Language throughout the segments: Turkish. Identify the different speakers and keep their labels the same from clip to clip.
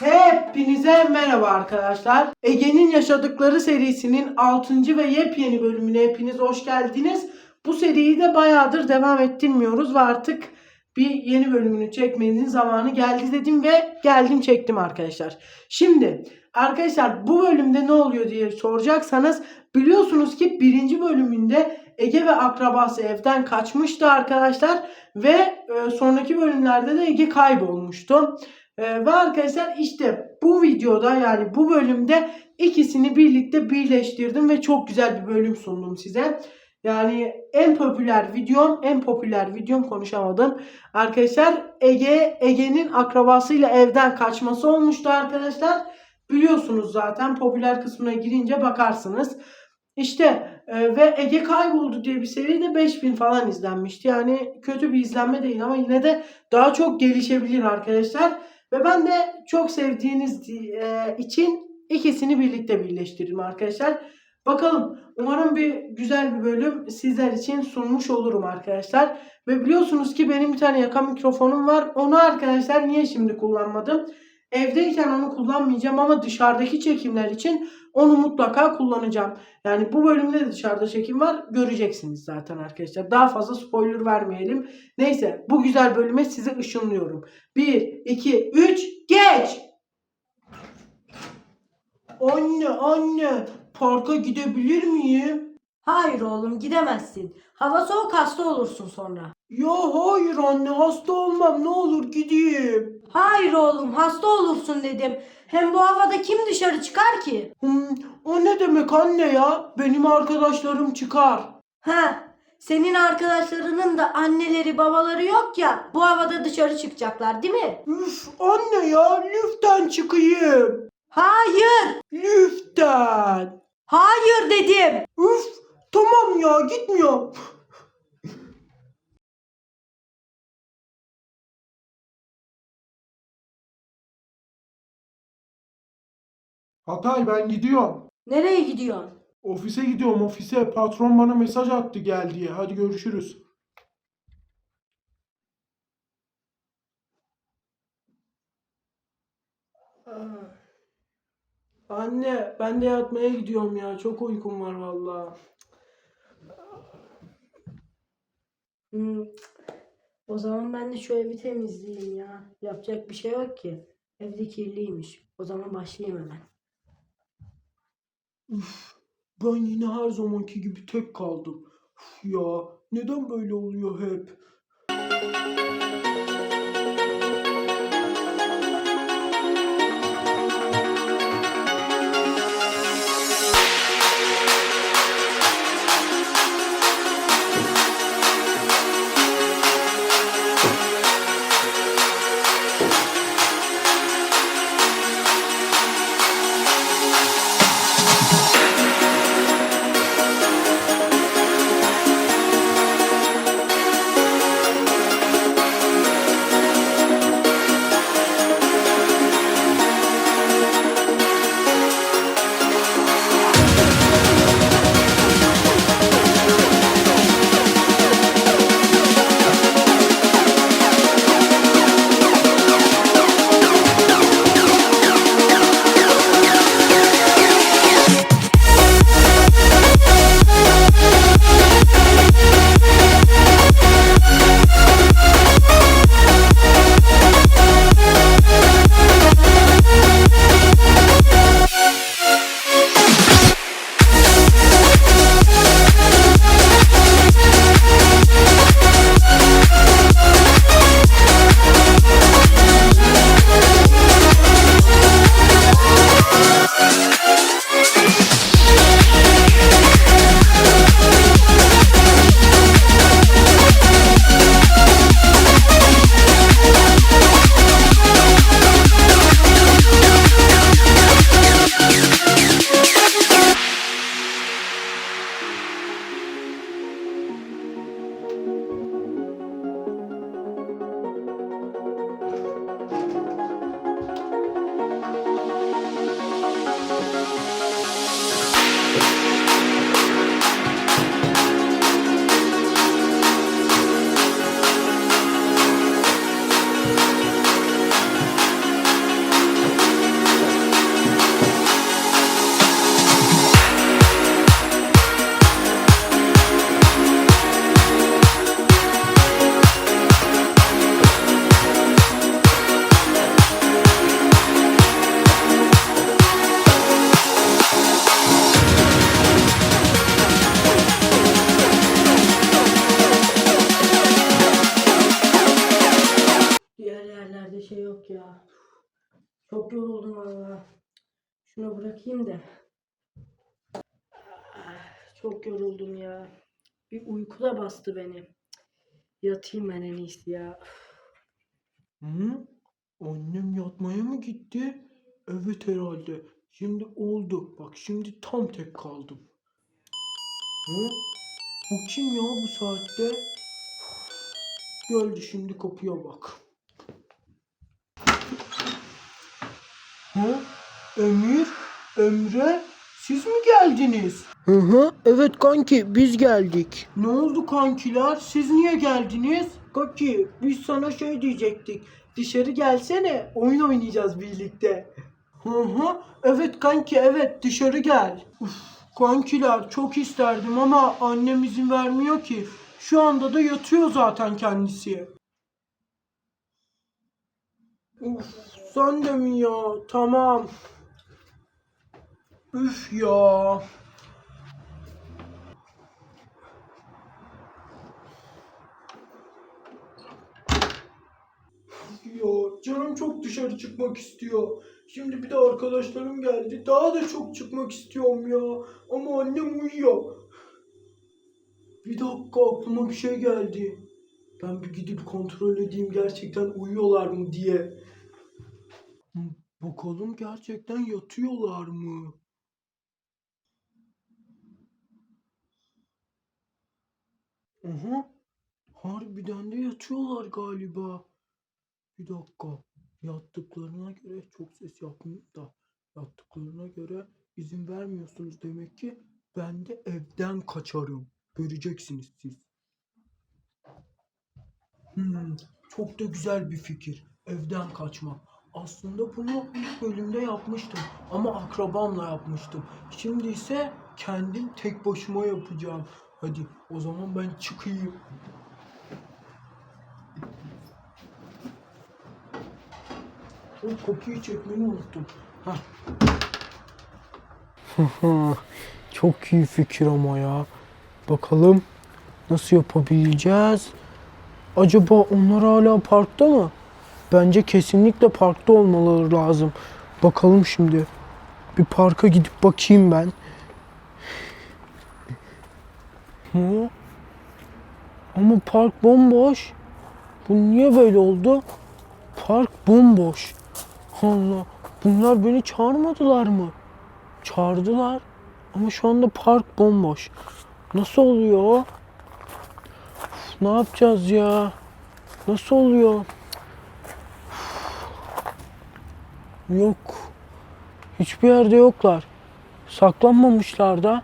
Speaker 1: Hepinize merhaba arkadaşlar. Ege'nin yaşadıkları serisinin 6. ve yepyeni bölümüne hepiniz hoş geldiniz. Bu seriyi de bayağıdır devam ettirmiyoruz ve artık bir yeni bölümünü çekmenin zamanı geldi dedim ve geldim çektim arkadaşlar. Şimdi arkadaşlar bu bölümde ne oluyor diye soracaksanız biliyorsunuz ki birinci bölümünde Ege ve akrabası evden kaçmıştı arkadaşlar ve e, sonraki bölümlerde de Ege kaybolmuştu. Ee, ve arkadaşlar işte bu videoda yani bu bölümde ikisini birlikte birleştirdim ve çok güzel bir bölüm sundum size. Yani en popüler videom, en popüler videom konuşamadım. Arkadaşlar Ege, Ege'nin akrabasıyla evden kaçması olmuştu arkadaşlar. Biliyorsunuz zaten popüler kısmına girince bakarsınız. İşte e, ve Ege kayboldu diye bir seri de 5000 falan izlenmişti. Yani kötü bir izlenme değil ama yine de daha çok gelişebilir arkadaşlar. Ve ben de çok sevdiğiniz e, için ikisini birlikte birleştirdim arkadaşlar. Bakalım umarım bir güzel bir bölüm sizler için sunmuş olurum arkadaşlar. Ve biliyorsunuz ki benim bir tane yaka mikrofonum var. Onu arkadaşlar niye şimdi kullanmadım? Evdeyken onu kullanmayacağım ama dışarıdaki çekimler için onu mutlaka kullanacağım. Yani bu bölümde de dışarıda çekim var. Göreceksiniz zaten arkadaşlar. Daha fazla spoiler vermeyelim. Neyse bu güzel bölüme sizi ışınlıyorum. 1, 2, 3 geç! Anne anne parka gidebilir miyim?
Speaker 2: Hayır oğlum gidemezsin. Hava soğuk hasta olursun sonra.
Speaker 1: Ya hayır anne hasta olmam ne olur gideyim.
Speaker 2: Hayır oğlum hasta olursun dedim. Hem bu havada kim dışarı çıkar ki?
Speaker 1: Hmm, o ne demek anne ya? Benim arkadaşlarım çıkar.
Speaker 2: Ha, senin arkadaşlarının da anneleri babaları yok ya bu havada dışarı çıkacaklar değil mi?
Speaker 1: Üf anne ya lütfen çıkayım.
Speaker 2: Hayır,
Speaker 1: Lütfen.
Speaker 2: hayır dedim.
Speaker 1: Üf tamam ya gitmiyorum.
Speaker 3: Hatay ben gidiyorum.
Speaker 2: Nereye gidiyorsun?
Speaker 3: Ofise gidiyorum ofise. Patron bana mesaj attı gel diye. Hadi görüşürüz.
Speaker 1: Anne ben de yatmaya gidiyorum ya. Çok uykum var vallahi.
Speaker 2: Hmm, O zaman ben de şu evi temizleyeyim ya. Yapacak bir şey yok ki. Evde kirliymiş. O zaman başlayayım hemen.
Speaker 1: Ben yine her zamanki gibi tek kaldım. Üf ya neden böyle oluyor hep?
Speaker 2: Çok yoruldum valla. Şunu bırakayım da. Çok yoruldum ya. Bir uyku da bastı beni. Yatayım ben en iyisi ya.
Speaker 1: Hı? Annem yatmaya mı gitti? Evet herhalde. Şimdi oldu. Bak şimdi tam tek kaldım. Hı? Bu kim ya bu saatte? Geldi şimdi kapıya bak. Hı? Emir, Emre, siz mi geldiniz? Hı hı, evet kanki biz geldik. Ne oldu kankiler? Siz niye geldiniz? Kanki biz sana şey diyecektik. Dışarı gelsene oyun oynayacağız birlikte. Hı hı, evet kanki evet dışarı gel. Uf, kankiler çok isterdim ama annem izin vermiyor ki. Şu anda da yatıyor zaten kendisi. Uf, sen de ya? Tamam. Üf ya. Ya canım çok dışarı çıkmak istiyor. Şimdi bir de arkadaşlarım geldi. Daha da çok çıkmak istiyorum ya. Ama annem uyuyor. Bir dakika aklıma bir şey geldi. Ben bir gidip kontrol edeyim gerçekten uyuyorlar mı diye. Bakalım gerçekten yatıyorlar mı? Aha. Harbiden de yatıyorlar galiba. Bir dakika. Yattıklarına göre çok ses yapmayayım da. Yattıklarına göre izin vermiyorsunuz demek ki ben de evden kaçarım. Göreceksiniz siz. Hmm, çok da güzel bir fikir. Evden kaçmak. Aslında bunu ilk bölümde yapmıştım. Ama akrabamla yapmıştım. Şimdi ise kendim tek başıma yapacağım. Hadi o zaman ben çıkayım. O kapıyı çekmeyi unuttum. Hah. Çok iyi fikir ama ya. Bakalım nasıl yapabileceğiz? Acaba onlar hala parkta mı? Bence kesinlikle parkta olmaları lazım. Bakalım şimdi. Bir parka gidip bakayım ben. Hı? Ama park bomboş. Bu niye böyle oldu? Park bomboş. Allah. Bunlar beni çağırmadılar mı? Çağırdılar. Ama şu anda park bomboş. Nasıl oluyor? Üf, ne yapacağız ya? Nasıl oluyor? Üf. Yok. Hiçbir yerde yoklar. Saklanmamışlar da.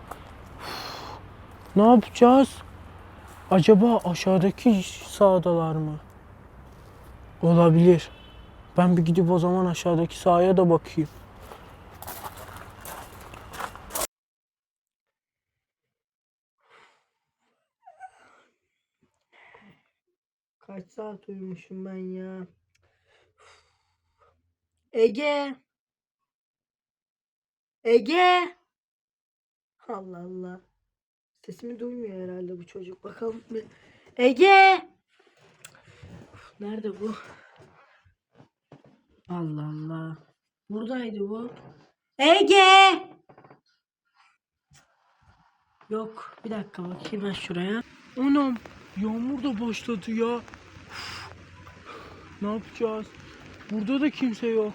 Speaker 1: Üf. Ne yapacağız? Acaba aşağıdaki sağdalar mı? Olabilir. Ben bir gidip o zaman aşağıdaki sahaya da bakayım.
Speaker 2: Kaç saat uyumuşum ben ya. Ege. Ege. Allah Allah. Sesimi duymuyor herhalde bu çocuk. Bakalım. Ege. Uf, Nerede bu? Allah Allah. Buradaydı bu. Ege. Yok. Bir dakika bakayım ben şuraya.
Speaker 1: Anam yağmur da başladı ya. Üf, Ne yapacağız? Burada da kimse yok.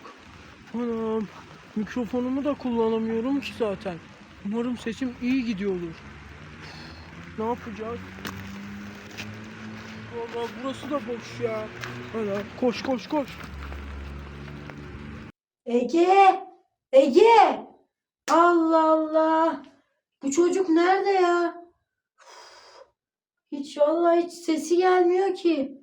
Speaker 1: Anam mikrofonumu da kullanamıyorum ki zaten. Umarım sesim iyi gidiyordur. Üf, Ne yapacağız? Valla burası da boş ya. Ana koş koş koş.
Speaker 2: Ege! Ege! Allah Allah! Bu çocuk nerede ya? Hiç vallahi hiç sesi gelmiyor ki.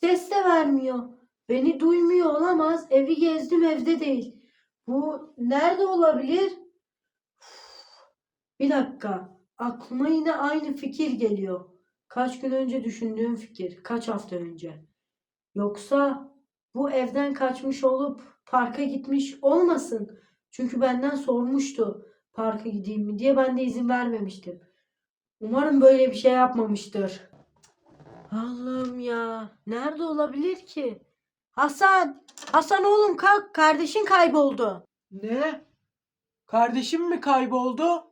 Speaker 2: Ses de vermiyor. Beni duymuyor olamaz. Evi gezdim evde değil. Bu nerede olabilir? Bir dakika. Aklıma yine aynı fikir geliyor. Kaç gün önce düşündüğüm fikir. Kaç hafta önce. Yoksa bu evden kaçmış olup parka gitmiş olmasın. Çünkü benden sormuştu parka gideyim mi diye ben de izin vermemiştim. Umarım böyle bir şey yapmamıştır. Allah'ım ya. Nerede olabilir ki? Hasan! Hasan oğlum kalk kardeşin kayboldu.
Speaker 1: Ne? Kardeşim mi kayboldu?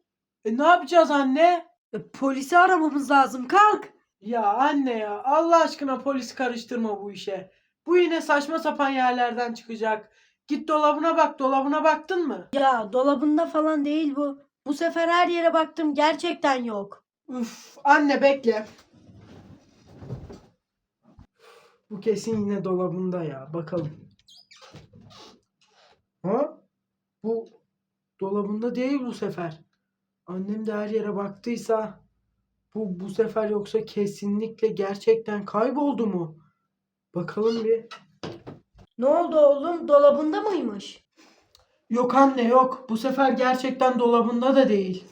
Speaker 1: E ne yapacağız anne?
Speaker 2: E, polisi aramamız lazım kalk.
Speaker 1: Ya anne ya Allah aşkına polis karıştırma bu işe. Bu yine saçma sapan yerlerden çıkacak. Git dolabına bak dolabına baktın mı?
Speaker 2: Ya dolabında falan değil bu. Bu sefer her yere baktım gerçekten yok.
Speaker 1: Üf anne bekle. Bu kesin yine dolabında ya bakalım. Ha? Bu dolabında değil bu sefer. Annem de her yere baktıysa bu bu sefer yoksa kesinlikle gerçekten kayboldu mu? Bakalım bir.
Speaker 2: Ne oldu oğlum dolabında mıymış?
Speaker 1: Yok anne yok. Bu sefer gerçekten dolabında da değil.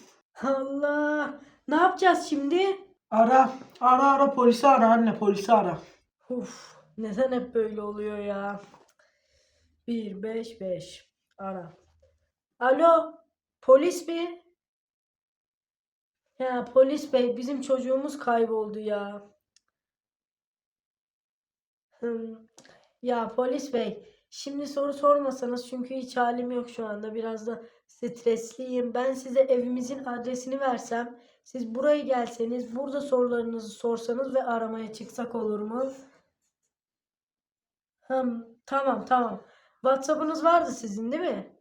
Speaker 2: Allah. Ne yapacağız şimdi?
Speaker 1: Ara, ara ara polisi ara anne polisi ara.
Speaker 2: Uf, neden hep böyle oluyor ya? 1 5 5 ara. Alo, polis mi? Ya polis bey, bizim çocuğumuz kayboldu ya. Ya polis bey, şimdi soru sormasanız çünkü hiç halim yok şu anda. Biraz da stresliyim. Ben size evimizin adresini versem, siz buraya gelseniz, burada sorularınızı sorsanız ve aramaya çıksak olur mu? Hım, tamam tamam. WhatsApp'ınız vardı sizin değil mi?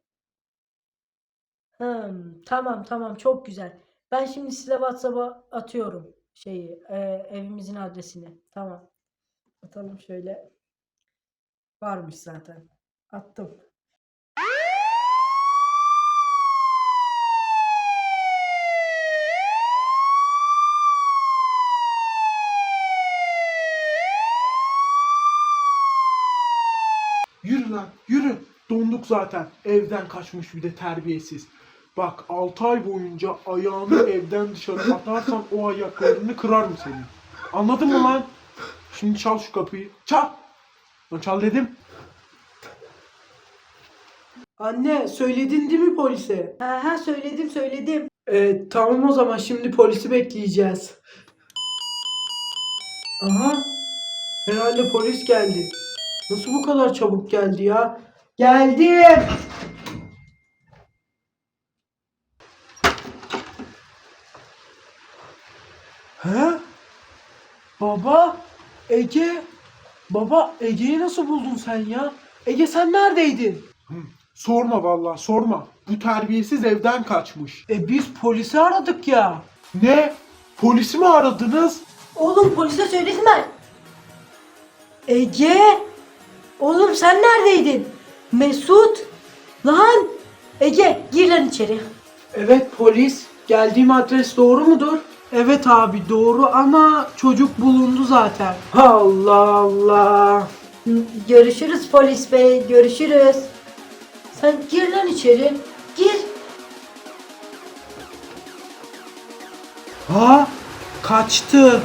Speaker 2: Hım, tamam tamam çok güzel. Ben şimdi size WhatsApp'a atıyorum şeyi e, evimizin adresini. Tamam. Atalım şöyle. Varmış zaten. Attım.
Speaker 3: Yürü lan yürü. Donduk zaten. Evden kaçmış bir de terbiyesiz. Bak 6 ay boyunca ayağını evden dışarı atarsan o ayaklarını kırarım senin. Anladın mı lan? Şimdi çal şu kapıyı. Çal. Lan çal dedim.
Speaker 1: Anne söyledin değil mi polise?
Speaker 2: Ha, ha söyledim söyledim.
Speaker 1: Ee, tamam o zaman şimdi polisi bekleyeceğiz. Aha. Herhalde polis geldi. Nasıl bu kadar çabuk geldi ya? Geldim. He? Baba? Ege? Baba Ege'yi nasıl buldun sen ya? Ege sen neredeydin?
Speaker 3: Sorma vallahi sorma. Bu terbiyesiz evden kaçmış.
Speaker 1: E biz polisi aradık ya.
Speaker 3: Ne? Polisi mi aradınız?
Speaker 2: Oğlum polise söyledim ben. Ege! Oğlum sen neredeydin? Mesut! Lan! Ege gir lan içeri.
Speaker 1: Evet polis. Geldiğim adres doğru mudur? Evet abi doğru ama çocuk bulundu zaten. Allah Allah.
Speaker 2: Görüşürüz polis bey, görüşürüz. Sen gir lan içeri. Gir.
Speaker 1: Ha? Kaçtı.